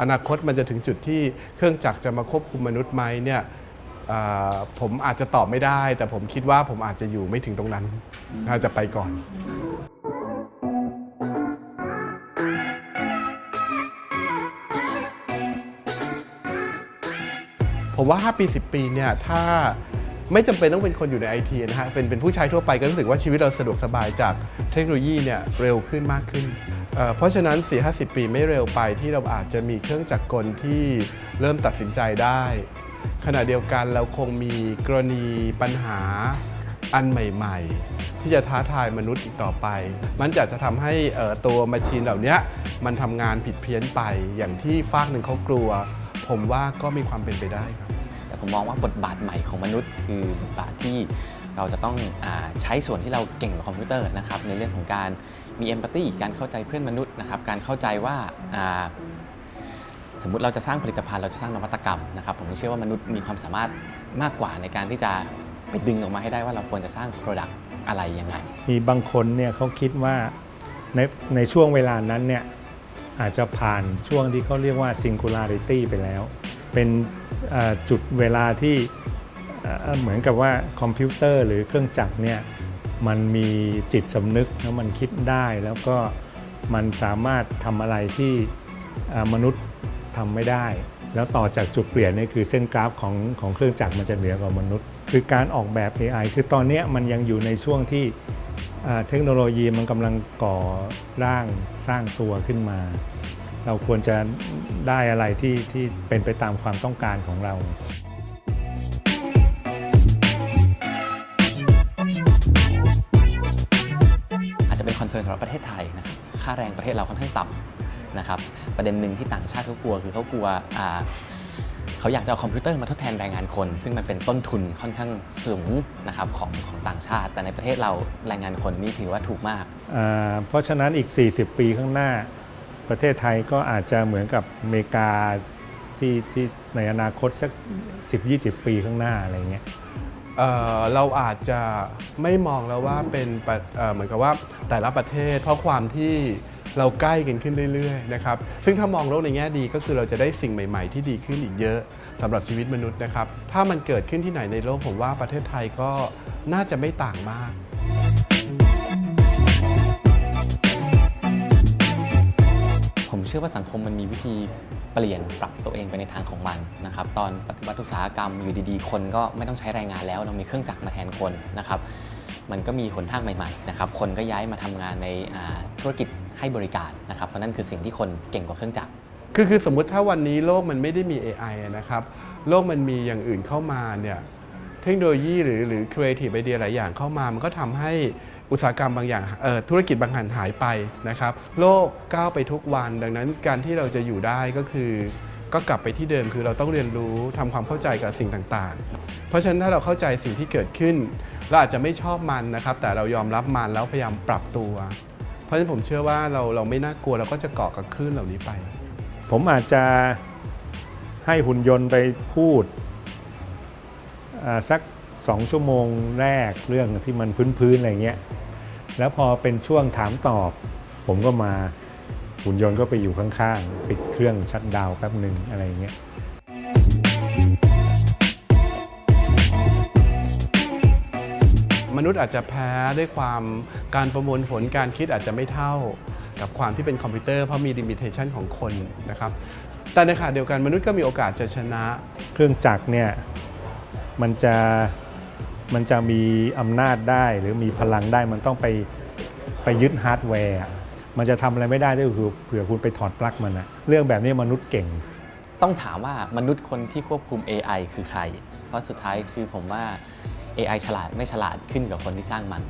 อนาคตมันจะถึงจุดที่เครื่องจักรจะมาควบคุมมนุษย์ไหมเนี่ยผมอาจจะตอบไม่ได้ แต่ผมคิดว่าผมอาจจะอยู่ไม่ถึงตรงนั้นน่าจะไปก่อนผมว่า 5 ปี 10 ปีเนี่ย ถ้า ไม่จำเป็นต้องเป็นคนอยู่ในไอทีนะฮะเป็นเป็นผู้ใช้ทั่วไปก็รู้สึกว่าชีวิตเราสะดวกสบายจากเทคโนโลยีเนี่ยเร็วขึ้นมากขึ้นเเพราะฉะนั้น 4-50 ปีไม่เร็วไปที่เราอาจจะมีเครื่องจักรกลที่เริ่มตัดสินใจได้ ขณะเดียวกันเราคงมีกรณีปัญหาอันใหม่ ๆ ที่จะท้าทายมนุษย์อีกต่อไป มันจะจะทำให้ตัวมาชีนเหล่านี้มันทำงานผิดเพี้ยนไปอย่างที่ฝากหนึ่งเขากลัว ผมว่าก็มีความเป็นไปได้ครับ ผมมองว่าบทบาทใหม่ของมนุษย์ คือบทบาทที่เราจะต้องอใช้ส่วนที่เราเก่งกว่าคอมพิวเตอร์นะครับในเรื่องของการมีเอมพัตตีการเข้าใจเพื่อนมนุษย์นะครับการเข้าใจว่าสมมติเราจะสร้างผลิตภัณฑ์เราจะสร้างนวัตกรรมนะครับผมเชื่อว่ามนุษย์มีความสามารถมากกว่าในการที่จะไปดึงออกมาให้ได้ว่าเราควรจะสร้าง Product อะไรยังไง มีบางคนเนี่ยเขาคิดว่าในในช่วงเวลานั้นเนี่ยอาจจะผ่านช่วงที่เขาเรียกว่า singularity ไปแล้ว เป็นจุดเวลาที่เหมือนกับว่าคอมพิวเตอร์หรือเครื่องจักรเนี่ยมันมีจิตสำนึกแล้วมันคิดได้แล้วก็มันสามารถทำอะไรที่มนุษย์ทำไม่ได้ แล้วต่อจากจุดเปลี่ยนนี่คือเส้นกราฟของของเครื่องจักรมันจะเหนือกว่ามนุษย์ คือการออกแบบ AI คือตอนนี้มันยังอยู่ในช่วงที่ เทคโนโลยีมันกำลังก่อร่างสร้างตัวขึ้นมา เราควรจะได้อะไรที่ที่เป็นไปตามความต้องการของเรา อาจจะเป็นคอนเซิร์นสำหรับประเทศไทยนะครับค่าแรงประเทศเราค่อนข้างต่ำนะครับประเด็นหนึ่งที่ต่างชาติเขากลัวคือเขากลัวอ่า เขาอยากจะเอาคอมพิวเตอร์มาทดแทนแรงงานคน ซึ่งมันเป็นต้นทุนค่อนข้างสูงนะครับของของต่างชาติ แต่ในประเทศเราแรงงานคนนี่ถือว่าถูกมากอ่าเพราะฉะนั้นอีก 40 ปีข้างหน้า ประเทศไทยก็อาจจะเหมือนกับอเมริกาที่ที่ในอนาคตสัก 10-20 ปีข้างหน้าอะไรเงี้ยเอ่อเราอาจจะไม่มองแล้วว่าเป็นประเอ่อเหมือนกับว่าแต่ละประเทศเพราะความที่ เราใกล้กันขึ้นเรื่อยๆนะครับซึ่งถ้ามองโลกในแง่ดีก็คือเราจะได้สิ่งใหม่ ๆ ที่ดีขึ้นอีกเยอะสำหรับชีวิตมนุษย์นะครับถ้ามันเกิดขึ้นที่ไหนในโลกผมว่าประเทศไทยก็น่าจะไม่ต่างมากผมเชื่อว่าสังคมมันมีวิธีเปลี่ยนปรับตัวเองไปในทางของมันนะครับตอนปฏิวัติอุตสาหกรรมอยู่ดีๆ คนก็ไม่ต้องใช้แรงงานแล้ว เรามีเครื่องจักรมาแทนคนนะครับมันก็มีหนทางใหม่ๆนะครับคนก็ย้ายมาทำงานในธุรกิจ ให้บริการนะครับเพราะนั่นคือสิ่งที่คนเก่งกว่าเครื่องจักรคือคือสมมุติถ้าวันนี้โลกมันไม่ได้มี AI อนะครับ โลกมันมีอย่างอื่นเข้ามาเนี่ยเทคโนโลยีหรือหรือ creative idea หลายอย่างเข้ามา มันก็ทำให้อุตสาหกรรมบางอย่างธุรกิจบางหันหายไปนะครับ โลกก้าวไปทุกวัน ดังนั้นการที่เราจะอยู่ได้ก็คือ ก็กลับไปที่เดิมคือเราต้องเรียนรู้ทำความเข้าใจกับสิ่งต่างๆ เพราะฉะนั้นถ้าเราเข้าใจสิ่งที่เกิดขึ้น เราอาจจะไม่ชอบมันนะครับ แต่เรายอมรับมันแล้วพยายามปรับตัว เพราะฉะนั้นผมเชื่อว่าเราเราไม่น่ากลัวเราก็จะเกาะกับคลื่นเหล่านี้ไป ผมอาจจะให้หุ่นยนต์ไปพูดอ่าสักสองชั่วโมงแรกเรื่องที่มันพื้นๆอะไรเงี้ย แล้วพอเป็นช่วงถามตอบ ผมก็มาหุ่นยนต์ก็ไปอยู่ข้างๆ ปิดเครื่องชัดดาวน์แป๊บหนึ่งอะไรเงี้ยมนุษย์อาจจะแพ้ด้วยความ การประมวลผลการคิดอาจจะไม่เท่ากับความที่เป็นคอมพิวเตอร์เพราะมีลิมิเ t ชันของคนนะครับแต่ในขณะเดียวกันมนุษย์ก็มีโอกาสจะชนะ เครื่องจักรเนี่ยมันจะมันจะมีอำนาจได้หรือมีพลังได้มันต้องไปไปยึดฮาร์ดแวร์มันจะทำอะไรไม่ได้ก็คือเผื่อคุณไปถอดปลั๊กมันนะเรื่องแบบนี้มนุษย์เก่ง ต้องถามว่ามนุษย์คนที่ควบคุม AI คือใคร เพราะสุดท้ายคือผมว่า AI ฉลาดไม่ฉลาดขึ้นกับคนที่สร้างมัน